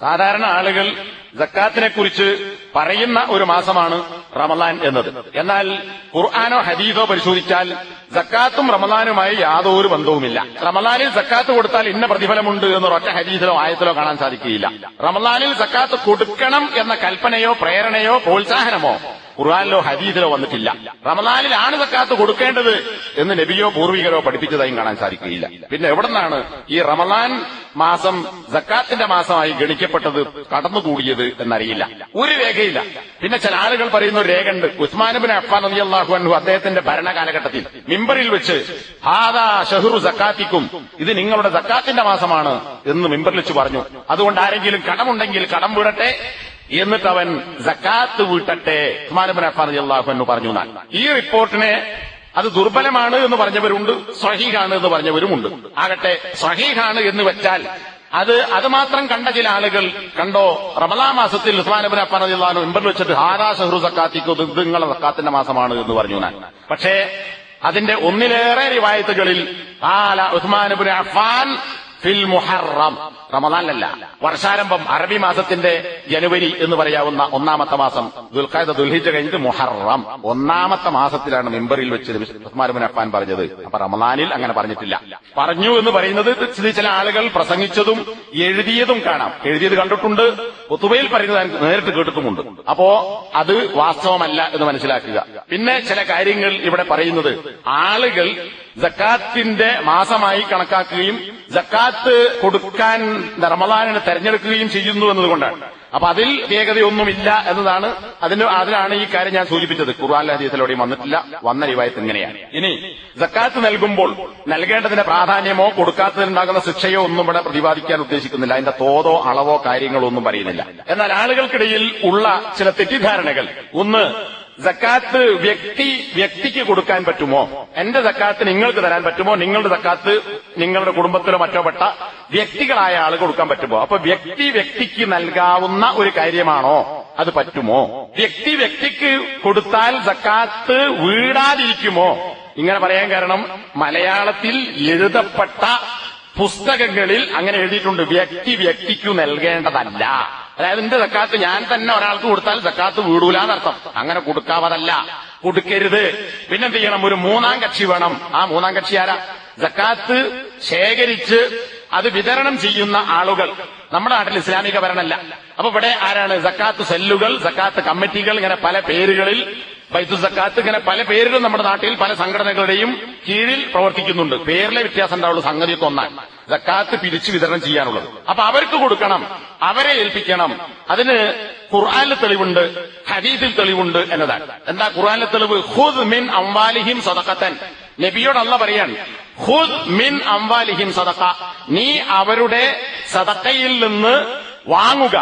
സാധാരണ ആളുകൾ ജക്കാത്തിനെ കുറിച്ച് പറയുന്ന ഒരു മാസമാണ് റമദാൻ എന്നത്. എന്നാൽ ഖുർആാനോ ഹദീസോ പരിശോധിച്ചാൽ ജക്കാത്തും റമദാനുമായി യാതൊരു ബന്ധവുമില്ല. റമദാനിൽ ജക്കാത്ത് കൊടുത്താൽ ഇന്ന പ്രതിഫലമുണ്ട് എന്ന് എന്നൊരൊറ്റ ഹദീസിലോ ആയത്തിലോ കാണാൻ സാധിക്കുകയില്ല. റമദാനിൽ ജക്കാത്ത് കൊടുക്കണം എന്ന കൽപ്പനയോ പ്രേരണയോ പ്രോത്സാഹനമോ ഖുർആാനിലോ ഹദീസിലോ വന്നിട്ടില്ല. റമദാനിലാണ് സക്കാത്ത് കൊടുക്കേണ്ടത് എന്ന് നബിയോ പൂർവികരോ പഠിപ്പിച്ചതായും കാണാൻ സാധിക്കുകയില്ല. പിന്നെ എവിടെ നിന്നാണ് ഈ റമദാൻ മാസം സക്കാത്തിന്റെ മാസമായി ഗണിക്കപ്പെട്ടത് കടന്നുകൂടിയത് എന്നറിയില്ല. ഒരു രേഖയില്ല. പിന്നെ ചില ആളുകൾ പറയുന്ന ഒരു രേഖ ഉണ്ട് ഉസ്മാനബിൻ അഫ്ഫാൻ അലി അള്ളാഹു അൻഹു അദ്ദേഹത്തിന്റെ ഭരണകാലഘട്ടത്തിൽ മിമ്പറിൽ വെച്ച് ഹാദാ ഷഹുറു സക്കാത്തിക്കും. ഇത് നിങ്ങളുടെ സക്കാത്തിന്റെ മാസമാണ് എന്ന് മിമ്പറിൽ വെച്ച് പറഞ്ഞു. അതുകൊണ്ട് ആരെങ്കിലും കടമുണ്ടെങ്കിൽ കടം വീടട്ടെ. എന്നിട്ട് അവൻ ജക്കാത്ത് വീട്ടട്ടെ. ഉസ്മാനബിൻ എന്ന് പറഞ്ഞു ഈ റിപ്പോർട്ടിനെ അത് ദുർബലമാണ് എന്ന് പറഞ്ഞവരുണ്ട് സഹീഹാണ് എന്ന് പറഞ്ഞവരുമുണ്ട്. ആകട്ടെ സഹീഹാണ് എന്ന് വെച്ചാൽ അത് അത് മാത്രം കണ്ട ചില ആളുകൾ കണ്ടോ? റമലാ മാസത്തിൽ ഉസ്മാനബിൻ അഫാൻ അള്ളാഹു വെച്ചിട്ട് ഹാരാ ഷഹ്റു സക്കാത്തിക്ക് ഇത് നിങ്ങളെ സക്കാത്തിന്റെ മാസമാണ് എന്ന് പറഞ്ഞു ഞാൻ പക്ഷേ അതിന്റെ ഒന്നിലേറെ റിവായത്തുകളിൽ ആല ഉസ്മാനബിൻ അഫാൻ ഫിൽ മുഹറം റമദാനിലല്ല വർഷാരംഭം അറബി മാസത്തിന്റെ ജനുവരി എന്ന് പറയാവുന്ന ഒന്നാമത്തെ മാസം ദുൽഖാദ ദുൽഹിജ കഴിഞ്ഞിട്ട് മുഹറം ഒന്നാമത്തെ മാസത്തിലാണ് മെമ്പറിൽ വെച്ച് ഉസ്മാൻ അഫാൻ പറഞ്ഞത് അപ്പൊ റമദാനിൽ അങ്ങനെ പറഞ്ഞിട്ടില്ല പറഞ്ഞു എന്ന് പറയുന്നത് ചില ആളുകൾ പ്രസംഗിച്ചതും എഴുതിയതും കാണാം എഴുതിയത് കണ്ടിട്ടുണ്ട് ഒത്തുബയിൽ പറയുന്നത് നേരിട്ട് കേട്ടിട്ടുമുണ്ട് അപ്പോ അത് വാസ്തവമല്ല എന്ന് മനസ്സിലാക്കുക പിന്നെ ചില കാര്യങ്ങൾ ഇവിടെ പറയുന്നത് ആളുകൾ ജക്കാത്തിന്റെ മാസമായി കണക്കാക്കുകയും ജക്കാത്ത് കൊടുക്കാൻ റമദാനിനെ തെരഞ്ഞെടുക്കുകയും ചെയ്യുന്നു എന്നതുകൊണ്ടാണ്. അപ്പൊ അതിൽ വേഗതയൊന്നുമില്ല എന്നതാണ് അതിന് അതിലാണ് ഈ കാര്യം ഞാൻ സൂചിപ്പിച്ചത്. ഖുർആൻ ഹദീസിലൂടെയും വന്നിട്ടില്ല. വന്ന റിവായത്ത് ഇങ്ങനെയാണ്. ഇനി ജക്കാത്ത് നൽകുമ്പോൾ നൽകേണ്ടതിന്റെ പ്രാധാന്യമോ കൊടുക്കാത്തതിനുണ്ടാകുന്ന ശിക്ഷയോ ഒന്നും ഇവിടെ പ്രതിപാദിക്കാൻ ഉദ്ദേശിക്കുന്നില്ല. അതിന്റെ തോതോ അളവോ കാര്യങ്ങളോ ഒന്നും പറയുന്നില്ല. എന്നാൽ ആളുകൾക്കിടയിൽ ഉള്ള ചില തെറ്റിദ്ധാരണകൾ. ഒന്ന് ജക്കാത്ത് വ്യക്തി വ്യക്തിക്ക് കൊടുക്കാൻ പറ്റുമോ? എന്റെ സക്കാത്ത് നിങ്ങൾക്ക് തരാൻ പറ്റുമോ? നിങ്ങളുടെ സക്കാത്ത് നിങ്ങളുടെ കുടുംബത്തിലോ മറ്റോ പെട്ട വ്യക്തികളായ ആൾ കൊടുക്കാൻ പറ്റുമോ? അപ്പൊ വ്യക്തി വ്യക്തിക്ക് നൽകാവുന്ന ഒരു കാര്യമാണോ? അത് പറ്റുമോ? വ്യക്തി വ്യക്തിക്ക് കൊടുത്താൽ സക്കാത്ത് വീടാതിരിക്കുമോ? ഇങ്ങനെ പറയാൻ കാരണം മലയാളത്തിൽ എഴുതപ്പെട്ട പുസ്തകങ്ങളിൽ അങ്ങനെ എഴുതിയിട്ടുണ്ട്. വ്യക്തി വ്യക്തിക്കു നൽകേണ്ടതല്ല. അതായത് എന്റെ സക്കാത്ത് ഞാൻ തന്നെ ഒരാൾക്ക് കൊടുത്താൽ സക്കാത്ത് വീടൂല എന്നർത്ഥം. അങ്ങനെ കൊടുക്കാവതല്ല. കൊടുക്കരുത്. പിന്നെന്ത് ചെയ്യണം? ഒരു മൂന്നാം കക്ഷി വേണം. ആ മൂന്നാം കക്ഷി ആരാ? സക്കാത്ത് ശേഖരിച്ച് അത് വിതരണം ചെയ്യുന്ന ആളുകൾ. നമ്മുടെ നാട്ടിൽ ഇസ്ലാമിക ഭരണമല്ല അപ്പൊ ഇവിടെ ആരാണ്? സക്കാത്ത് സെല്ലുകൾ സക്കാത്ത് കമ്മിറ്റികൾ ഇങ്ങനെ പല പേരുകളിൽ ബൈത്തു സക്കാത്ത് ഇങ്ങനെ പല പേരിലും നമ്മുടെ നാട്ടിൽ പല സംഘടനകളുടെയും കീഴിൽ പ്രവർത്തിക്കുന്നുണ്ട്. പേരിലെ വ്യത്യാസം ഉണ്ടാവുള്ളൂ സംഗതിയൊക്കെ ഒന്നാണ് സക്കാത്ത് പിരിച്ചു വിതരണം ചെയ്യാനുള്ളത്. അപ്പൊ അവർക്ക് കൊടുക്കണം അവരെ ഏൽപ്പിക്കണം. അതിന് ഖുർആാനിൽ തെളിവുണ്ട് ഹദീസിൽ തെളിവുണ്ട് എന്നതാണ്. എന്താ ഖുർആാനിലെ തെളിവ്? ഹുദ് മിൻ അംവാലിഹിം സദക്കത്തൻ നബിയോട് അല്ല പറയാൻ ഹുദ് മിൻ അംവാലിഹിം സദക്ക നീ അവരുടെ സദക്കയിൽ നിന്ന് വാങ്ങുക.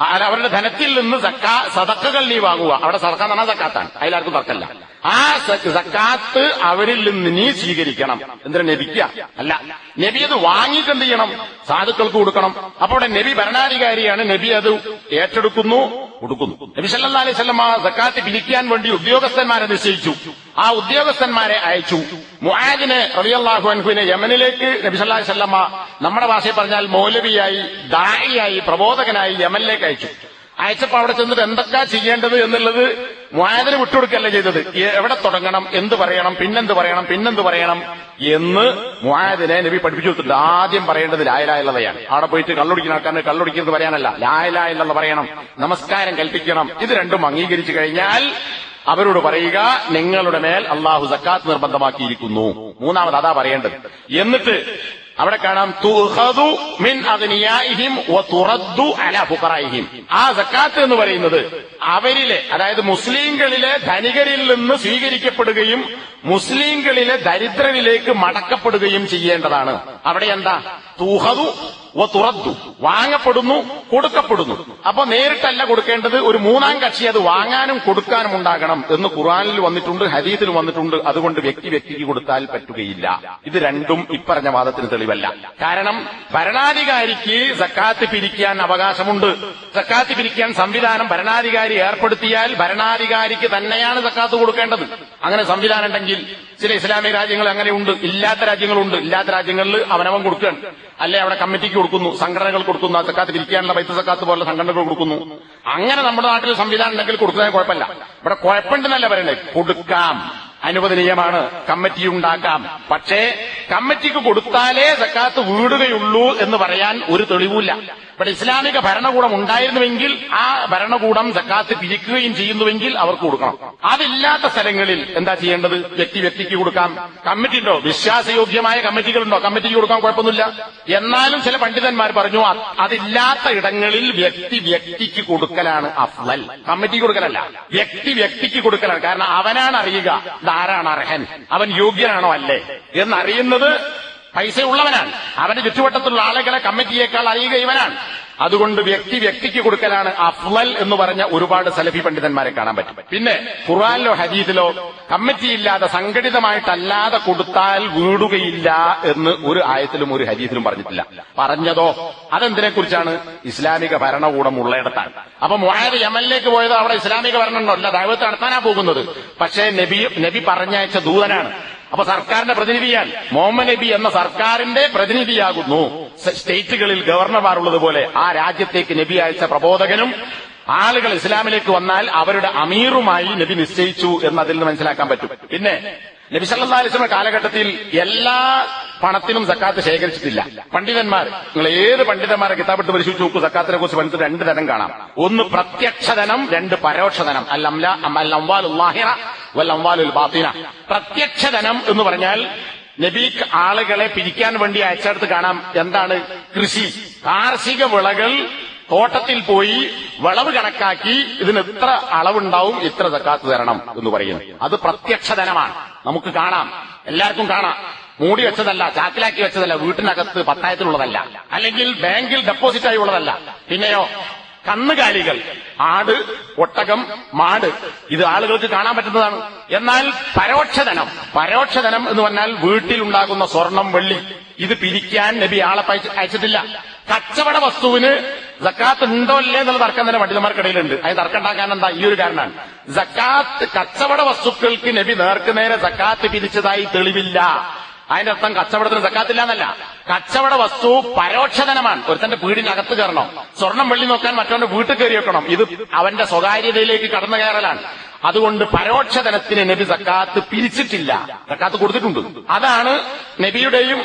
അവരുടെ ധനത്തിൽ നിന്ന് സക്കാ സതക്കകൾ നീ വാങ്ങുക. അവിടെ സദക്ക എന്ന് പറഞ്ഞാൽ സക്കാത്താണ്. അതിലാർക്കും തർക്കല്ല ആ സക്കാത്ത് അവരിൽ നിന്ന് നീ സ്വീകരിക്കണം. എന്തിനാ നബിക്ക? അല്ല നബി അത് വാങ്ങിക്കെന്ത് ചെയ്യണം? സാധുക്കൾക്ക് കൊടുക്കണം. അപ്പൊ അവിടെ നബി ഭരണാധികാരിയാണ്. നബി അത് ഏറ്റെടുക്കുന്നു കൊടുക്കുന്നു. നബി സല്ലാ അലൈഹി വസല്ലം ആ സക്കാത്ത് പിരിക്കാൻ വേണ്ടി ഉദ്യോഗസ്ഥന്മാരെ നിശ്ചയിച്ചു. ആ ഉദ്യോഗസ്ഥന്മാരെ അയച്ചു. മുആദിനെ റളിയല്ലാഹു അൻഹുവിനെ യമനിലേക്ക് നബി സല്ലാ വസല്ലം നമ്മുടെ ഭാഷയിൽ പറഞ്ഞാൽ മൗലവിയായി ദായിയായി പ്രബോധകനായി യമനിലേക്ക് അയച്ചു. അയച്ചപ്പോ അവിടെ ചെന്നിട്ട് എന്തൊക്കെ ചെയ്യേണ്ടത് എന്നുള്ളത് മുആദിന് വിട്ടുകൊടുക്കല്ലേ ചെയ്തത്? എവിടെ തുടങ്ങണം? എന്ത് പറയണം? പിന്നെന്ത് പറയണം? പിന്നെന്ത് പറയണം? എന്ന് മുഹാദിനെ നബി പഠിപ്പിച്ചു കൊടുത്തിട്ടുണ്ട്. ആദ്യം പറയേണ്ടത് ലായലായുള്ളതയാണ് അവിടെ പോയിട്ട് കള്ളുടിക്കുന്ന ആൾക്കാരെ കള്ളുടിക്കുന്നത് പറയാനല്ല. ലായലായുള്ള പറയണം. നമസ്കാരം കൽപ്പിക്കണം. ഇത് രണ്ടും അംഗീകരിച്ചു കഴിഞ്ഞാൽ അവരോട് പറയുക നിങ്ങളുടെ മേൽ അള്ളാഹു സക്കാത്ത് നിർബന്ധമാക്കിയിരിക്കുന്നു. മൂന്നാമത് അതാ പറയേണ്ടത്. എന്നിട്ട് അവിടെ കാണാം മിൻ അലാ ആ സക്കാത്ത് എന്ന് പറയുന്നത് അവരിലെ അതായത് മുസ്ലിങ്ങളിലെ ധനികരിൽ നിന്ന് സ്വീകരിക്കപ്പെടുകയും മുസ്ലിങ്ങളിലെ ദരിദ്രരിലേക്ക് മടക്കപ്പെടുകയും ചെയ്യേണ്ടതാണ്. അവിടെ എന്താ? തൂഹതു തുറത്തു വാങ്ങപ്പെടുന്നു കൊടുക്കപ്പെടുന്നു. അപ്പൊ നേരിട്ടല്ല കൊടുക്കേണ്ടത് ഒരു മൂന്നാം കക്ഷി അത് വാങ്ങാനും കൊടുക്കാനും ഉണ്ടാകണം എന്ന് ഖുറാനിൽ വന്നിട്ടുണ്ട് ഹരീത്തിൽ വന്നിട്ടുണ്ട്. അതുകൊണ്ട് വ്യക്തി വ്യക്തിക്ക് കൊടുത്താൽ പറ്റുകയില്ല. ഇത് രണ്ടും ഇപ്പറഞ്ഞ വാദത്തിന് തെളിവല്ല. കാരണം ഭരണാധികാരിക്ക് സക്കാത്ത് പിരിക്കാൻ അവകാശമുണ്ട്. സക്കാത്ത് പിരിക്കാൻ സംവിധാനം ഭരണാധികാരി ഏർപ്പെടുത്തിയാൽ ഭരണാധികാരിക്ക് തന്നെയാണ് സക്കാത്ത് കൊടുക്കേണ്ടത്. അങ്ങനെ സംവിധാനം ഉണ്ടെങ്കിൽ ചില ഇസ്ലാമിക രാജ്യങ്ങൾ അങ്ങനെയുണ്ട് ഇല്ലാത്ത രാജ്യങ്ങളുണ്ട്. ഇല്ലാത്ത രാജ്യങ്ങളിൽ അവനവൻ കൊടുക്കുകയാണ്. അല്ലെ അവിടെ കമ്മിറ്റിക്ക് കൊടുക്കുന്നു സംഘടനകൾ കൊടുക്കുന്നു സക്കാത്ത് പിരിക്കാനുള്ള പൈസ സക്കാത്ത് പോലുള്ള സംഘടനകൾ കൊടുക്കുന്നു. അങ്ങനെ നമ്മുടെ നാട്ടിൽ സംവിധാനം ഉണ്ടെങ്കിൽ കൊടുക്കുന്നതിന് കുഴപ്പമില്ല. ഇവിടെ കുഴപ്പമുണ്ടെന്നല്ല പറയുന്നത്. കൊടുക്കാം. അനുവദനീയമാണ്. കമ്മിറ്റി ഉണ്ടാക്കാം. പക്ഷേ കമ്മിറ്റിക്ക് കൊടുത്താലേ സക്കാത്ത് വീടുകയുള്ളൂ എന്ന് പറയാൻ ഒരു തെളിവില്ല ഇവിടെ ഇസ്ലാമിക ഭരണകൂടം ഉണ്ടായിരുന്നുവെങ്കിൽ ആ ഭരണകൂടം സക്കാത്ത് പിരിക്കുകയും ചെയ്യുന്നുവെങ്കിൽ അവർക്ക് കൊടുക്കണം. അതില്ലാത്ത സ്ഥലങ്ങളിൽ എന്താ ചെയ്യേണ്ടത്? വ്യക്തി വ്യക്തിക്ക് കൊടുക്കാം. കമ്മിറ്റി ഉണ്ടോ വിശ്വാസയോഗ്യമായ കമ്മിറ്റികളുണ്ടോ? കമ്മിറ്റിക്ക് കൊടുക്കാൻ കുഴപ്പമൊന്നുമില്ല. എന്നാലും ചില പണ്ഡിതന്മാർ പറഞ്ഞു അതില്ലാത്ത ഇടങ്ങളിൽ വ്യക്തി വ്യക്തിക്ക് കൊടുക്കലാണ് അഫ്ലൽ. കമ്മിറ്റി കൊടുക്കലല്ല. വ്യക്തി വ്യക്തിക്ക് കൊടുക്കലാണ്. കാരണം അവനാണ് അറിയുക. ഇതാരാണ് അർഹൻ? അവൻ യോഗ്യനാണോ അല്ലേ? എന്നറിയുന്നത് പൈസ ഉള്ളവനാണ് അവന്റെ ചുറ്റുവട്ടത്തുള്ള ആളുകളെ കമ്മിറ്റിയേക്കാൾ അറിയുക ഇവനാണ്. അതുകൊണ്ട് വ്യക്തി വ്യക്തിക്ക് കൊടുക്കലാണ് അഫ്ലൽ എന്ന് പറഞ്ഞ ഒരുപാട് സലഫി പണ്ഡിതന്മാരെ കാണാൻ പറ്റും. പിന്നെ ഖുർആാനിലോ ഹദീദിലോ കമ്മിറ്റിയില്ലാതെ സംഘടിതമായിട്ടല്ലാതെ കൊടുത്താൽ വീടുകയില്ല എന്ന് ഒരു ആയത്തിലും ഒരു ഹദീദിലും പറഞ്ഞിട്ടില്ല. പറഞ്ഞതോ? അതെന്തിനെ കുറിച്ചാണ് ഇസ്ലാമിക ഭരണകൂടം ഉള്ളയിടത്താണ്. അപ്പൊ മുഹാദ് യമനിലേക്ക് പോയത് അവിടെ ഇസ്ലാമിക ഭരണം ഉണ്ടോ അല്ല ദൈവത്തെ നടത്താനാ പോകുന്നത്. പക്ഷേ നബി നബി പറഞ്ഞയച്ച ദൂതനാണ്. അപ്പൊ സർക്കാരിന്റെ പ്രതിനിധിയാൽ മുഹമ്മദ് നബി എന്ന സർക്കാരിന്റെ പ്രതിനിധിയാകുന്നു. സ്റ്റേറ്റുകളിൽ ഗവർണർമാർ ഉള്ളതുപോലെ ആ രാജ്യത്തേക്ക് നബി അയച്ച പ്രബോധകനും ആളുകൾ ഇസ്ലാമിലേക്ക് വന്നാൽ അവരുടെ അമീറുമായി നബി നിശ്ചയിച്ചു എന്ന് അതിൽ നിന്ന് മനസ്സിലാക്കാൻ പറ്റും. പിന്നെ നബി സല്ലാ കാലഘട്ടത്തിൽ എല്ലാ പണത്തിനും സക്കാത്ത് ശേഖരിച്ചിട്ടില്ല. പണ്ഡിതന്മാർ നിങ്ങൾ ഏത് പണ്ഡിതന്മാരെ കിതാബിട്ട് പരിശോധിച്ച് നോക്കൂ സക്കാത്തിനെ കുറിച്ച് പണിത് രണ്ട് തരം കാണാം. ഒന്ന് പ്രത്യക്ഷധനം രണ്ട് പരോക്ഷധനം. അല്ലംല വല്ലംവാലുൽ ബാത്തിന. പ്രത്യക്ഷധനം എന്ന് പറഞ്ഞാൽ നബീക്ക് ആളുകളെ പിരിക്കാൻ വേണ്ടി അയച്ചെടുത്ത് കാണാം എന്താണ് കൃഷി. കാർഷിക വിളകൾ തോട്ടത്തിൽ പോയി വിളവ് കണക്കാക്കി ഇതിന് ഇത്ര അളവുണ്ടാവും ഇത്ര സക്കാത്ത് തരണം എന്ന് പറയുന്നു. അത് പ്രത്യക്ഷധനമാണ്. നമുക്ക് കാണാം. എല്ലാവർക്കും കാണാം. മൂടി വെച്ചതല്ല ചാക്കിലാക്കി വെച്ചതല്ല വീട്ടിനകത്ത് പത്തായത്തിലുള്ളതല്ല അല്ലെങ്കിൽ ബാങ്കിൽ ഡെപ്പോസിറ്റ് ആയി ഉള്ളതല്ല. പിന്നെയോ കന്നുകാലികൾ. ആട് ഒട്ടകം മാട്. ഇത് ആളുകൾക്ക് കാണാൻ പറ്റുന്നതാണ്. എന്നാൽ പരോക്ഷധനം പരോക്ഷധനം എന്ന് പറഞ്ഞാൽ വീട്ടിലുണ്ടാകുന്ന സ്വർണം വെള്ളി. ഇത് പിരിക്കാൻ നബി ആളെ അയച്ചിട്ടില്ല. കച്ചവട വസ്തുവിന് ജക്കാത്ത് ഉണ്ടോ അല്ലേ എന്നുള്ള തർക്കം തന്നെ പണ്ഡിതന്മാർക്കിടയിലുണ്ട് അതിന് തർക്കം ഉണ്ടാക്കാൻ എന്താ? ഈ ഒരു കാരണമാണ്. ജക്കാത്ത് കച്ചവട വസ്തുക്കൾക്ക് നബി നേർക്കുനേരെ ജക്കാത്ത് പിരിച്ചതായി തെളിവില്ല. അതിന്റെ അർത്ഥം കച്ചവടത്തിന് സക്കാത്തില്ല എന്നല്ല കച്ചവട വസ്തു പരോക്ഷധനമാണ്. ഒരുത്തന്റെ വീടിനകത്ത് കയറണം. സ്വർണം വെള്ളി നോക്കാൻ മറ്റവന്റെ വീട്ടിൽ കയറി വെക്കണം. ഇത് അവന്റെ സ്വകാര്യതയിലേക്ക് കടന്നു കയറലാണ്. അതുകൊണ്ട് പരോക്ഷധനത്തിന് നബി സക്കാത്ത് പിരിച്ചിട്ടില്ല. സക്കാത്ത് കൊടുത്തിട്ടുണ്ട്. അതാണ് നബിയുടെയും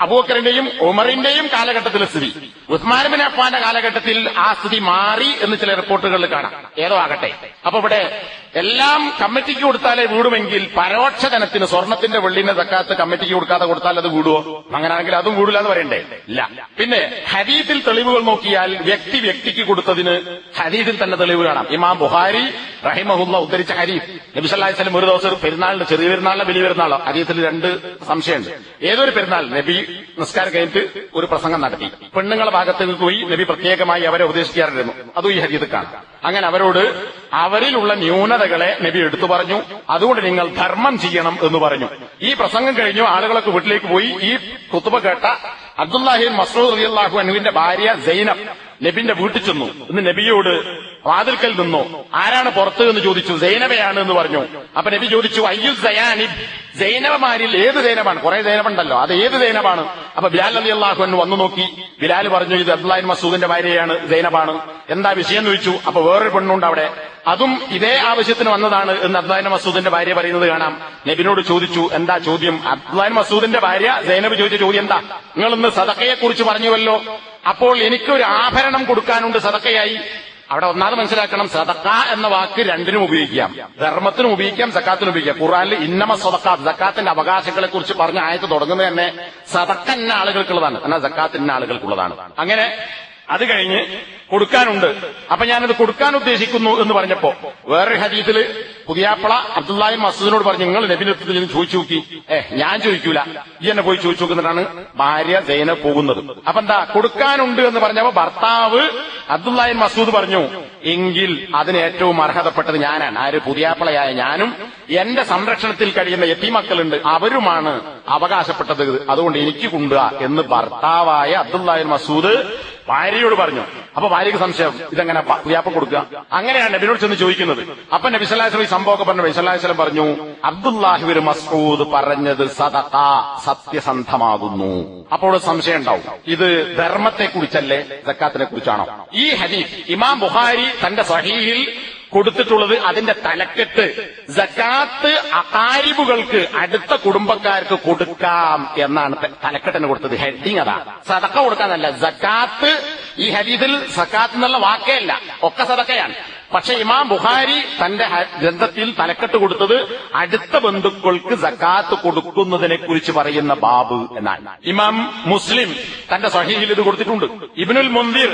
അബൂബക്കറിന്റെയും ഉമറിന്റെയും കാലഘട്ടത്തിലെ സ്ഥിതി. ഉസ്മാൻ ബിൻ അഫ്ഫാന്റെ കാലഘട്ടത്തിൽ ആ സ്ഥിതി മാറി എന്ന് ചില റിപ്പോർട്ടുകളിൽ കാണാം. ഏതോ ആകട്ടെ. അപ്പൊ ഇവിടെ എല്ലാം കമ്മിറ്റിക്ക് കൊടുത്താലേ വീടുമെങ്കിൽ പരോക്ഷധനത്തിന് സ്വർണത്തിന്റെ വെള്ളിന്റെ തക്കാത്ത് കമ്മിറ്റിക്ക് കൊടുക്കാതെ കൊടുത്താൽ അത് വീടുവോ? അങ്ങനെയാണെങ്കിൽ അതും വീടില്ല എന്ന് പറയണ്ടേ? ഇല്ല. പിന്നെ ഹരീതിൽ തെളിവുകൾ നോക്കിയാൽ വ്യക്തി വ്യക്തിക്ക് കൊടുത്തതിന് ഹരീതിൽ തന്നെ തെളിവ് കാണാം. ഇമാം ബുഹാരി റഹിമഹുല്ല ഉദ്ധരിച്ച ഹരീഫ് നബി സല്ലല്ലാഹു അലൈഹി വസല്ലം ഒരു ദിവസം പെരുന്നാളിന് ചെറിയ പെരുന്നാളിലെ വലിയ പെരുന്നാളോ ഹദീസിൽ രണ്ട് സംശയമുണ്ട്. ഏതൊരു പെരുന്നാൾ? നബി നിസ്കാരം കഴിഞ്ഞിട്ട് ഒരു പ്രസംഗം നടത്തി. പെണ്ണുങ്ങളെ ഭാഗത്തേക്ക് പോയി നബി പ്രത്യേകമായി അവരെ ഉപദേശിക്കാറിരുന്നു അതും ഈ ഹരിയത് കാണാം. അങ്ങനെ അവരോട് അവരിലുള്ള ന്യൂനതകളെ നബി എടുത്തു പറഞ്ഞു. അതുകൊണ്ട് നിങ്ങൾ ധർമ്മം ചെയ്യണം എന്ന് പറഞ്ഞു. ഈ പ്രസംഗം കഴിഞ്ഞു ആളുകളൊക്കെ വീട്ടിലേക്ക് പോയി ഈ കുത്തുബ കേട്ട അബ്ദുല്ലാഹിൻ മസൂദ് റളിയല്ലാഹു അനുവിന്റെ ഭാര്യ സൈനബ് നബിന്റെ വീട്ടിൽ ചെന്നു. ഇന്ന് നബിയോട് വാതിൽക്കൽ നിന്നു. ആരാണ് പുറത്ത് എന്ന് ചോദിച്ചു. സൈനബയാണ് എന്ന് പറഞ്ഞു. അപ്പൊ നബി ചോദിച്ചു അയ്യു സയാനി സൈനബമാരിൽ ഏത് സൈനബാണ്? കുറെ സൈനബുണ്ടല്ലോ. അത് ഏത് സൈനബാണ്? അപ്പൊ ബിലാൽ അലി അള്ളാഹു എന്ന് വന്നു നോക്കി. ബിലാൽ പറഞ്ഞു ഇത് അബ്ദുല്ലാഹിൻ മസൂദിന്റെ ഭാര്യയാണ് സൈനബാണ്. എന്താ വിഷയം ചോദിച്ചു. അപ്പൊ വേറൊരു പെണ്ണുണ്ട് അവിടെ. അതും ഇതേ ആവശ്യത്തിന് വന്നതാണ് എന്ന് അബ്ദുല്ലാഹിൻ മസൂദിന്റെ ഭാര്യ പറയുന്നത് കാണാം. നബിനോട് ചോദിച്ചു എന്താ ചോദ്യം? അബ്ദുല്ലാഹിൻ മസൂദിന്റെ ഭാര്യ സൈനബ് ചോദിച്ച ചോദ്യം എന്താ? നിങ്ങൾ ഇന്ന് സതക്കയെ കുറിച്ച് പറഞ്ഞുവല്ലോ. അപ്പോൾ എനിക്കൊരു ആഭരണം കൊടുക്കാനുണ്ട് സതക്കയായി അവിടെ ഒന്നാമത് മനസ്സിലാക്കണം സദക്ക എന്ന വാക്ക് രണ്ടിനും ഉപയോഗിക്കാം. ധർമ്മത്തിനും ഉപയോഗിക്കാം സക്കാത്തിനും ഉപയോഗിക്കാം. ഖുറാനിൽ ഇന്നമ സദക്കാത്ത് സക്കാത്തിന്റെ അവകാശങ്ങളെ കുറിച്ച് പറഞ്ഞ ആയത്ത് തുടങ്ങുന്നത് തന്നെ സദക്ക എന്ന ആളുകൾക്കുള്ളതാണ്. എന്നാൽ സക്കാത്ത് ഇന്ന ആളുകൾക്കുള്ളതാണ്. അങ്ങനെ അത് കഴിഞ്ഞ് കൊടുക്കാനുണ്ട്. അപ്പൊ ഞാനത് കൊടുക്കാൻ ഉദ്ദേശിക്കുന്നു എന്ന് പറഞ്ഞപ്പോ വേറൊരു ഹദീസിൽ പുതിയാപ്പള അബ്ദുല്ലാഹി മസൂദിനോട് പറഞ്ഞു നിങ്ങൾ നബിനെടുത്ത് നിന്ന് ചോദിച്ചു നോക്കി. ഏ ഞാൻ ചോദിക്കൂല. ഈ എന്നെ പോയി ചോദിച്ചു നോക്കുന്നിട്ടാണ് ഭാര്യ ജൈന പോകുന്നത്. അപ്പൊ എന്താ കൊടുക്കാനുണ്ട് എന്ന് പറഞ്ഞപ്പോ ഭർത്താവ് അബ്ദുല്ലാഹി മസൂദ് പറഞ്ഞു എങ്കിൽ അതിന് ഏറ്റവും അർഹതപ്പെട്ടത് ഞാനാണ്. ആര് പുതിയാപ്പളയായ ഞാനും എന്റെ സംരക്ഷണത്തിൽ കഴിയുന്ന എത്തിമക്കളുണ്ട് അവരുമാണ് അവകാശപ്പെട്ടത്. അതുകൊണ്ട് എനിക്ക് കൊണ്ടുക എന്ന് ഭർത്താവായ അബ്ദുല്ലാഹി മസൂദ് ഭാര്യയോട് പറഞ്ഞു. അപ്പൊ ഭാര്യക്ക് സംശയം ഇതെങ്ങനെ പുതിയാപ്പ കൊടുക്കുക? അങ്ങനെയാണ് നബിനോട് ചെന്ന് ചോദിക്കുന്നത്. അപ്പൊ നബി സംഭവമൊക്കെ പറഞ്ഞു വൈസല്ലാസ്ലം പറഞ്ഞു അബ്ദുല്ലാഹിബിൻ മസൂദ് പറഞ്ഞത് സദഖ സത്യസന്ധമാകുന്നു. അപ്പോൾ സംശയം ഉണ്ടാവും. ഇത് ധർമ്മത്തെ കുറിച്ചല്ലേ ജക്കാത്തിനെ കുറിച്ചാണോ ഈ ഹദീസ് ഇമാം ബുഹാരി തന്റെ സഹീഹിൽ കൊടുത്തിട്ടുള്ളത് അതിന്റെ തലക്കെട്ട് ജക്കാത്ത് അകാരിബുകൾക്ക് അടുത്ത കുടുംബക്കാർക്ക് കൊടുക്കാം എന്നാണ് തലക്കെട്ടിന് കൊടുത്തത്. ഹെഡിങ് അതാ. സതക്ക കൊടുക്കാന്നല്ല ജക്കാത്ത് ഈ ഹരീതിൽ സക്കാത്ത് എന്നുള്ള വാക്കേ അല്ല. ഒക്കെ സതക്കയാണ് പക്ഷെ ഇമാം ബുഖാരി തന്റെ ഗ്രന്ഥത്തിൽ തലക്കെട്ട് കൊടുത്തത് അടുത്ത ബന്ധുക്കൾക്ക് സക്കാത്ത് കൊടുക്കുന്നതിനെ കുറിച്ച് പറയുന്ന ബാബ് എന്നാണ്. ഇമാം മുസ്ലിം തന്റെ സഹീഹിൽ ഇത് കൊടുത്തിട്ടുണ്ട്. ഇബിനുൽ മുന്തിർ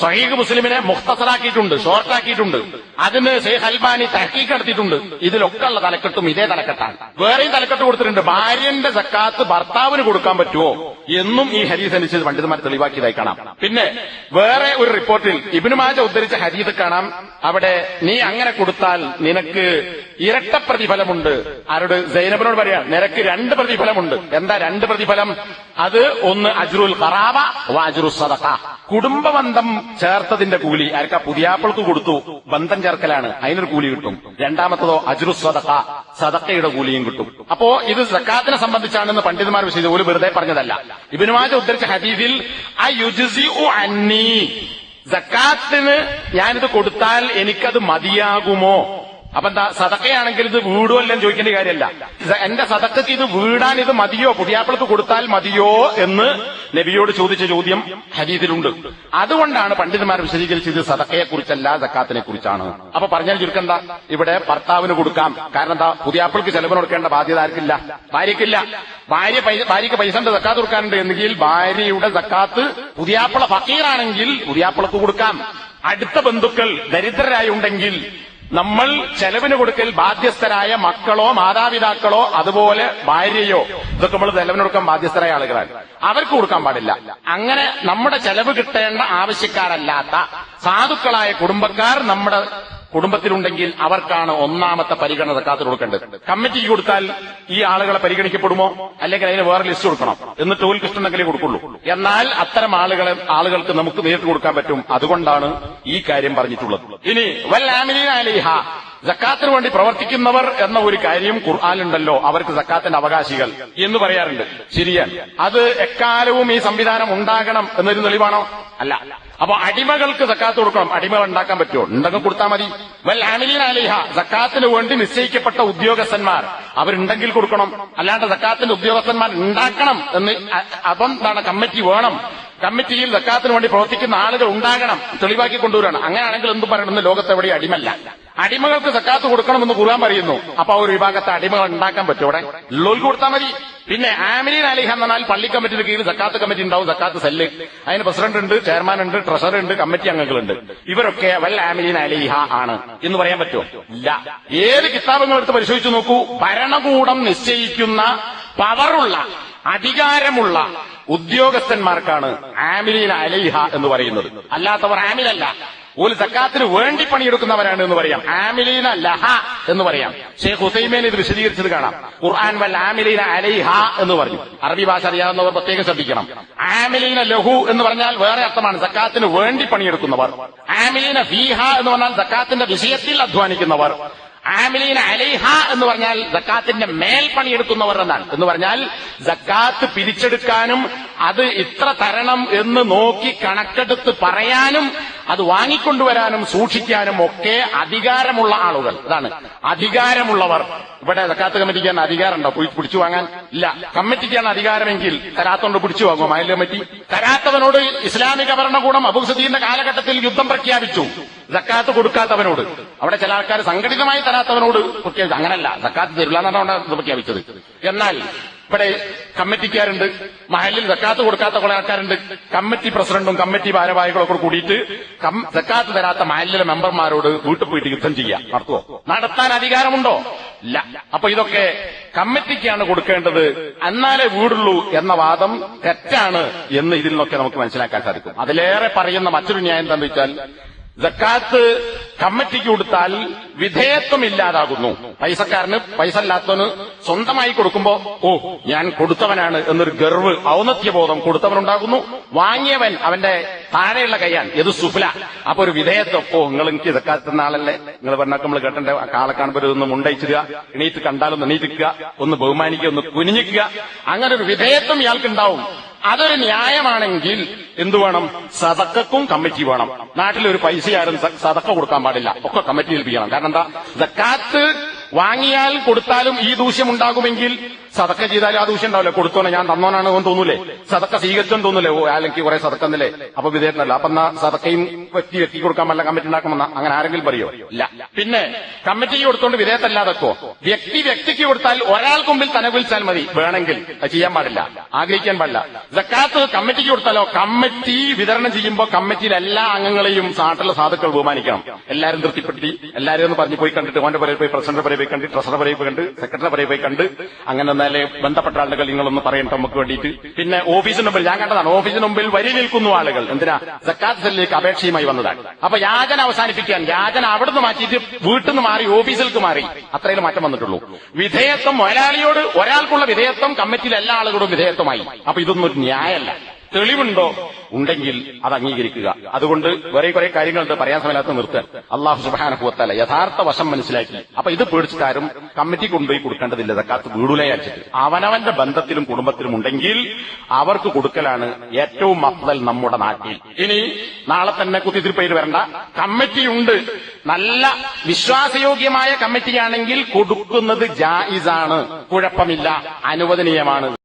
സഹീഖ് മുസ്ലിമിനെ മുഖ്തസറാക്കിയിട്ടുണ്ട് ഷോർട്ടാക്കിയിട്ടുണ്ട്. അതിന് ഷെയ്ഖ് അൽബാനി തഹക്കീക്ക് നടത്തിയിട്ടുണ്ട്. ഇതിലൊക്കെ ഉള്ള തലക്കെട്ടും ഇതേ തലക്കെട്ടാണ്. വേറെയും തലക്കെട്ട് കൊടുത്തിട്ടുണ്ട്. ഭാര്യന്റെ സക്കാത്ത് ഭർത്താവിന് കൊടുക്കാൻ പറ്റുമോ എന്നും ഈ ഹരീസ് അനുസരിച്ച് പണ്ഡിതന്മാർ തെളിവാക്കിയതായി കാണാം. പിന്നെ വേറെ ഒരു റിപ്പോർട്ടിൽ ഇബ്നു മാജ ഉദ്ധരിച്ച ഹരീത് കാണാം. അവിടെ നീ അങ്ങനെ കൊടുത്താൽ നിനക്ക് ഇരട്ട പ്രതിഫലമുണ്ട്. ആരോട്? സൈനബിനോട് പറയാം നിനക്ക് രണ്ട് പ്രതിഫലമുണ്ട്. എന്താ രണ്ട് പ്രതിഫലം? അത് ഒന്ന് അജ്റുൽ ഖറാബ വ സദഖ. കുടുംബബന്ധം ചേർത്തതിന്റെ കൂലി ആർക്കാ പുതിയാപ്പിൾക്ക് കൊടുത്തു. ബന്ധം ചേർക്കലാണ്. അതിനൊരു കൂലി കിട്ടും. രണ്ടാമത്തതോ അജുറു സദഖ സദക്കയുടെ കൂലിയും കിട്ടും. അപ്പോ ഇത് സക്കാത്തിനെ സംബന്ധിച്ചാണെന്ന് പണ്ഡിതന്മാർ വിശ്വസിച്ചത് ഒരു വെറുതെ പറഞ്ഞതല്ല. ഇബിനുമാജ ഉദ്ധരിച്ച ഹദീസിൽ അന്നി. സക്കാത്തിന് ഞാനിത് കൊടുത്താൽ എനിക്കത് മതിയാകുമോ? അപ്പൊ എന്താ സതക്കയാണെങ്കിൽ ഇത് വീടുമല്ലെന്ന് ചോദിക്കേണ്ട കാര്യമല്ല. എന്റെ സതക്കക്ക് ഇത് വീടാൻ ഇത് മതിയോ? പുതിയാപ്പിളക്ക് കൊടുത്താൽ മതിയോ എന്ന് നബിയോട് ചോദിച്ച ചോദ്യം ഹരീതിലുണ്ട് അതുകൊണ്ടാണ് പണ്ഡിതന്മാർ വിശദീകരിച്ചത് സതക്കയെ കുറിച്ചല്ല സക്കാത്തിനെ കുറിച്ചാണ് അപ്പൊ പറഞ്ഞാൽ ചുരുക്കണ്ട ഇവിടെ ഭർത്താവിന് കൊടുക്കാം. കാരണം എന്താ പുതിയാപ്പിൾക്ക് ചെലവിന് കൊടുക്കേണ്ട ബാധ്യത ആർക്കില്ല? ഭാര്യക്കില്ല ഭാര്യ ഭാര്യക്ക് പൈസ ഉണ്ട് സക്കാത്ത് കൊടുക്കാനുണ്ട് എന്നെങ്കിൽ ഭാര്യയുടെ സക്കാത്ത് പുതിയാപ്പിള ഫക്കീറാണെങ്കിൽ പുതിയാപ്പിളക്ക് കൊടുക്കാം. അടുത്ത ബന്ധുക്കൾ ദരിദ്രരായുണ്ടെങ്കിൽ നമ്മൾ ചെലവിന് കൊടുക്കൽ ബാധ്യസ്ഥരായ മക്കളോ മാതാപിതാക്കളോ അതുപോലെ ഭാര്യയോ ഇതൊക്കെ നമ്മൾ ചെലവിന് കൊടുക്കാൻ ബാധ്യസ്ഥരായ ആളുകളാണ്. അവർക്ക് കൊടുക്കാൻ പാടില്ല. അങ്ങനെ നമ്മുടെ ചെലവ് കിട്ടേണ്ട ആവശ്യക്കാരല്ലാത്ത സാധുക്കളായ കുടുംബക്കാർ നമ്മുടെ കുടുംബത്തിലുണ്ടെങ്കിൽ അവർക്കാണ് ഒന്നാമത്തെ പരിഗണന കാത്തു കൊടുക്കേണ്ടത്. കമ്മിറ്റിക്ക് കൊടുത്താൽ ഈ ആളുകളെ പരിഗണിക്കപ്പെടുമോ? അല്ലെങ്കിൽ അതിന് വേറെ ലിസ്റ്റ് കൊടുക്കണം. എന്നിട്ട് ഓൽക്ക് ഇഷ്ടമുണ്ടെങ്കിലേ കൊടുക്കുള്ളൂ. എന്നാൽ അത്തരം ആളുകളെ ആളുകൾക്ക് നമുക്ക് നേരിട്ട് കൊടുക്കാൻ പറ്റും. അതുകൊണ്ടാണ് ഈ കാര്യം പറഞ്ഞിട്ടുള്ളത്. ഇനി വല്ലാമിനീനാലിഹ ജക്കാത്തിന് വേണ്ടി പ്രവർത്തിക്കുന്നവർ എന്ന ഒരു കാര്യം ഖുർആാനുണ്ടല്ലോ അവർക്ക് ജക്കാത്തിന്റെ അവകാശികൾ എന്ന് പറയാറുണ്ട്. ശരിയാണ്. അത് എക്കാലവും ഈ സംവിധാനം ഉണ്ടാകണം എന്നൊരു തെളിവാണോ? അല്ല. അപ്പൊ അടിമകൾക്ക് സക്കാത്ത് കൊടുക്കണം. അടിമകൾ ഉണ്ടാക്കാൻ പറ്റുമോ? ഉണ്ടെങ്കിൽ കൊടുത്താൽ മതി. വെൽ ആമിലീൻ അലിഹ. സക്കാത്തിന് വേണ്ടി നിശ്ചയിക്കപ്പെട്ട ഉദ്യോഗസ്ഥന്മാർ അവരുണ്ടെങ്കിൽ കൊടുക്കണം. അല്ലാണ്ട് സക്കാത്തിന്റെ ഉദ്യോഗസ്ഥന്മാർ ഉണ്ടാക്കണം എന്ന് അപ്പം എന്താണ്? കമ്മിറ്റി വേണം. കമ്മിറ്റിയിൽ സക്കാത്തിന് വേണ്ടി പ്രവർത്തിക്കുന്ന ആളുകൾ ഉണ്ടാകണം തെളിവാക്കി കൊണ്ടുവരണം. അങ്ങനെയാണെങ്കിൽ എന്ത് പറയണമെന്ന് ലോകത്ത് എവിടെ അടിമല്ല. അടിമകൾക്ക് സക്കാത്ത് കൊടുക്കണമെന്ന് ഖുർആൻ പറയുന്നു. അപ്പൊ ആ ഒരു വിഭാഗത്തെ അടിമകൾ ഉണ്ടാക്കാൻ പറ്റും അവിടെ. ഉള്ളവർക്ക് കൊടുത്താൽ മതി. പിന്നെ ആമിലീൻ അലിഹ പറഞ്ഞാൽ പള്ളി കമ്മിറ്റിയുടെ കീഴിൽ സക്കാത്ത് കമ്മിറ്റി ഉണ്ടാവും. സക്കാത്ത് സെല്ല്. അതിന് പ്രസിഡന്റ് ഉണ്ട് ചെയർമാൻ ഉണ്ട് ട്രഷറർ ഉണ്ട് കമ്മിറ്റി അംഗങ്ങളുണ്ട്. ഇവരൊക്കെ വൽ ആമിലീൻ അലിഹ ആണ് എന്ന് പറയാൻ പറ്റുമോ? ഇല്ല. ഏത് കിതാബുകൾ എടുത്ത് പരിശോധിച്ചു നോക്കൂ. ഭരണകൂടം നിശ്ചയിക്കുന്ന പവറുള്ള അധികാരമുള്ള ഉദ്യോഗസ്ഥന്മാർക്കാണ് ആമിലീൻ അലൈഹ എന്ന് പറയുന്നത്. അല്ലാത്തവർ ആമിലല്ല. ഒരു സക്കാത്തിന് വേണ്ടി പണിയെടുക്കുന്നവരാണ് എന്ന് പറയാം. ആമിലീന ലഹ എന്ന് പറയാം. ഷെയ്ഖ് ഹുസൈമേൻ ഇത് വിശദീകരിച്ചത് കാണാം. ഖുർആൻ വൽ ആമിലീന അലൈഹ എന്ന് പറഞ്ഞു. അറബി ഭാഷ അറിയാവുന്നവർ പ്രത്യേകം ശ്രദ്ധിക്കണം. ആമിലീന ലഹു എന്ന് പറഞ്ഞാൽ വേറെ അർത്ഥമാണ്. സക്കാത്തിന് വേണ്ടി പണിയെടുക്കുന്നവർ. ആമിലീന ഫീഹ എന്ന് പറഞ്ഞാൽ സക്കാത്തിന്റെ വിഷയത്തിൽ അധ്വാനിക്കുന്നവർ. ആമിലീന അലൈഹ എന്ന് പറഞ്ഞാൽ ജക്കാത്തിന്റെ മേൽ പണിയെടുക്കുന്നവർ എന്നാണ് എന്ന് പറഞ്ഞാൽ ജക്കാത്ത് പിരിച്ചെടുക്കാനും അത് ഇത്ര തരണം എന്ന് നോക്കി കണക്കെടുത്ത് പറയാനും അത് വാങ്ങിക്കൊണ്ടുവരാനും സൂക്ഷിക്കാനും ഒക്കെ അധികാരമുള്ള ആളുകൾ. അതാണ് അധികാരമുള്ളവർ. ഇവിടെ ജക്കാത്ത് കമ്മിറ്റിക്ക് തന്നെ പോയി പിടിച്ചു വാങ്ങാൻ? ഇല്ല. കമ്മിറ്റിക്കാണ് അധികാരമെങ്കിൽ തരാത്തോണ്ട് പിടിച്ചു വാങ്ങുമോ? മയൽ കമ്മിറ്റി തരാത്തവനോട് ഇസ്ലാമിക ഭരണകൂടം അബുസദീന്റെ കാലഘട്ടത്തിൽ യുദ്ധം പ്രഖ്യാപിച്ചു. ജക്കാത്ത് കൊടുക്കാത്തവനോട്. അവിടെ ചില ആൾക്കാർ സംഘടിതമായി തരാത്തവനോട് പ്രഖ്യാപിച്ചു അങ്ങനല്ല. സക്കാത്ത് തരില്ല എന്നാണ് അവിടെ പ്രഖ്യാപിച്ചത് എന്നാൽ ഇവിടെ കമ്മിറ്റിക്കാരുണ്ട്. മഹലിൽ സക്കാത്ത് കൊടുക്കാത്ത കുറെ ആൾക്കാരുണ്ട്. കമ്മിറ്റി പ്രസിഡന്റും കമ്മിറ്റി ഭാരവാഹികളൊക്കെ കൂടിയിട്ട് സക്കാത്ത് തരാത്ത മഹലിലെ മെമ്പർമാരോട് വീട്ടിൽ പോയിട്ട് യുദ്ധം ചെയ്യാം. നടത്തുവോ? നടത്താൻ അധികാരമുണ്ടോ? ഇല്ല. അപ്പൊ ഇതൊക്കെ കമ്മിറ്റിക്കാണ് കൊടുക്കേണ്ടത്. എന്നാലേ വീടുള്ളൂ എന്ന വാദം തെറ്റാണ് എന്ന് ഇതിൽ നിന്നൊക്കെ നമുക്ക് മനസ്സിലാക്കാൻ സാധിക്കും. അതിലേറെ പറയുന്ന മറ്റൊരു ന്യായം എന്താണെന്ന് വെച്ചാൽ ജക്കാത്ത് കമ്മിറ്റിക്ക് കൊടുത്താൽ വിധേയത്വം ഇല്ലാതാകുന്നു. പൈസക്കാരന് പൈസ ഇല്ലാത്തവന് സ്വന്തമായി കൊടുക്കുമ്പോ ഓ ഞാൻ കൊടുത്തവനാണ് എന്നൊരു ഗർവ് ഔന്നത്യബോധം കൊടുത്തവനുണ്ടാകുന്നു. വാങ്ങിയവൻ അവന്റെ താഴെയുള്ള കയ്യാൻ ഇത് സുഫല. അപ്പൊ ഒരു വിധേയത്വം ഓ നിങ്ങൾ എനിക്ക് ഇതൊക്കെ തന്ന ആളല്ലേ? നിങ്ങൾ പറഞ്ഞാൽ നമ്മൾ കേട്ടണ്ട കാളെ കാണുമ്പോൾ ഒന്ന് മുണ്ടയിച്ചിടുക എണീറ്റ് കണ്ടാലൊന്ന് എണീറ്റിക്കുക ഒന്ന് ബഹുമാനിക്കുക ഒന്ന് കുനിഞ്ഞിക്കുക. അങ്ങനെ ഒരു വിധേയത്വം ഇയാൾക്ക് ഉണ്ടാവും. അതൊരു ന്യായമാണെങ്കിൽ എന്തു വേണം? സതക്കും കമ്മിറ്റി വേണം. നാട്ടിലൊരു പൈസ ആരും സതക്ക കൊടുക്കാൻ പാടില്ല. ഒക്കെ കമ്മിറ്റി ഏൽപ്പിക്കണം കാരണം എന്താ? സക്കാത്ത് വാങ്ങിയാൽ കൊടുത്താലും ഈ ദൂഷ്യം ഉണ്ടാകുമെങ്കിൽ സതക്ക ചെയ്താലും ആ ദൂഷ്യം ഉണ്ടാവില്ല. കൊടുത്തോനെ ഞാൻ തന്നോനാണ് എന്ന് തോന്നൂലേ? സതക്ക സ്വീകരിച്ചെന്ന് തോന്നൂലേ? ഓ അല്ലെങ്കിൽ കുറെ സതക്കെന്നില്ലേ അപ്പൊ വിധേയനല്ല അപ്പൊ എന്നാ സതക്കയും വ്യക്തി വ്യക്തി കൊടുക്കാൻ പറ്റില്ല കമ്മിറ്റി ഉണ്ടാക്കുമെന്ന അങ്ങനെ ആരെങ്കിലും പറയോ? ഇല്ല. പിന്നെ കമ്മിറ്റിക്ക് കൊടുത്തോണ്ട് വിധേയത്തല്ലാതെക്കോ വ്യക്തി വ്യക്തിക്ക് കൊടുത്താൽ ഒരാൾക്ക് മുമ്പിൽ വിളിച്ചാൽ മതി. വേണമെങ്കിൽ. ചെയ്യാൻ പാടില്ല. ആഗ്രഹിക്കാൻ പാടില്ല. ജക്കാത്ത് കമ്മിറ്റിക്ക് കൊടുത്താലോ? കമ്മിറ്റി വിതരണം ചെയ്യുമ്പോൾ കമ്മിറ്റിയിൽ എല്ലാ അംഗങ്ങളെയും നാട്ടിലെ സാധുക്കൾ ബഹുമാനിക്കണം. എല്ലാവരും തൃപ്തിപ്പെടുത്തി. എല്ലാവരും ഒന്ന് പറഞ്ഞു പോയി കണ്ടിട്ട് ഓന്റെ പറയിൽ പോയി പ്രസിഡന്റ് പറയിൽ പോയി കണ്ട് ട്രഷറർ പറയിൽ പോയി കണ്ട് സെക്രട്ടറി പറയിൽ പോയി കണ്ട് അങ്ങനെ എന്നാലേ ബന്ധപ്പെട്ട ആളുകൾ നിങ്ങളൊന്ന് പറയണ്ട നമുക്ക് വേണ്ടിയിട്ട്. പിന്നെ ഓഫീസിന് മുമ്പിൽ ഞാൻ കണ്ടതാണ് ഓഫീസിന് മുമ്പിൽ വരി നിൽക്കുന്നു ആളുകൾ. എന്തിനാ? സക്കാത്ത് സെല്ലിലേക്ക് അപേക്ഷയുമായി വന്നതാണ്. അപ്പൊ യാചന അവസാനിപ്പിക്കാൻ യാചന അവിടുന്ന് മാറ്റിയിട്ട് വീട്ടിൽ നിന്ന് മാറി ഓഫീസിലേക്ക് മാറി അത്രയും മാറ്റം വന്നിട്ടുള്ളൂ. വിധേയത്വം ഒരാളിയോട് ഒരാൾക്കുള്ള വിധേയത്വം കമ്മിറ്റിയിലെ എല്ലാ ആളുകളോടും വിധേയത്വമായി. അപ്പൊ ഇതൊന്നും ഒരു ന്യായമല്ല. തെളിവുണ്ടോ? ഉണ്ടെങ്കിൽ അത് അംഗീകരിക്കുക. അതുകൊണ്ട് വേറെ കുറെ കാര്യങ്ങളുണ്ട് പറയാൻ സമയത്ത് നിർത്താൻ. അള്ളാഹു സുബാനഹുവത്തല്ല യഥാർത്ഥ വശം മനസ്സിലാക്കി. അപ്പൊ ഇത് പേടിച്ചിട്ടാരും കമ്മിറ്റി കൊണ്ടുപോയി കൊടുക്കേണ്ടതില്ല. തക്കാത്ത് വീടുലയച്ചിട്ട് അവനവന്റെ ബന്ധത്തിലും കുടുംബത്തിലും ഉണ്ടെങ്കിൽ അവർക്ക് കൊടുക്കലാണ് ഏറ്റവും മഫ്തൽ നമ്മുടെ നാട്ടിൽ. ഇനി നാളെ തന്നെ കുത്തിത്തിരിപ്പേര് വരണ്ട. കമ്മിറ്റിയുണ്ട്. നല്ല വിശ്വാസയോഗ്യമായ കമ്മിറ്റിയാണെങ്കിൽ കൊടുക്കുന്നത് ജായിസാണ്. കുഴപ്പമില്ല. അനുവദനീയമാണ്.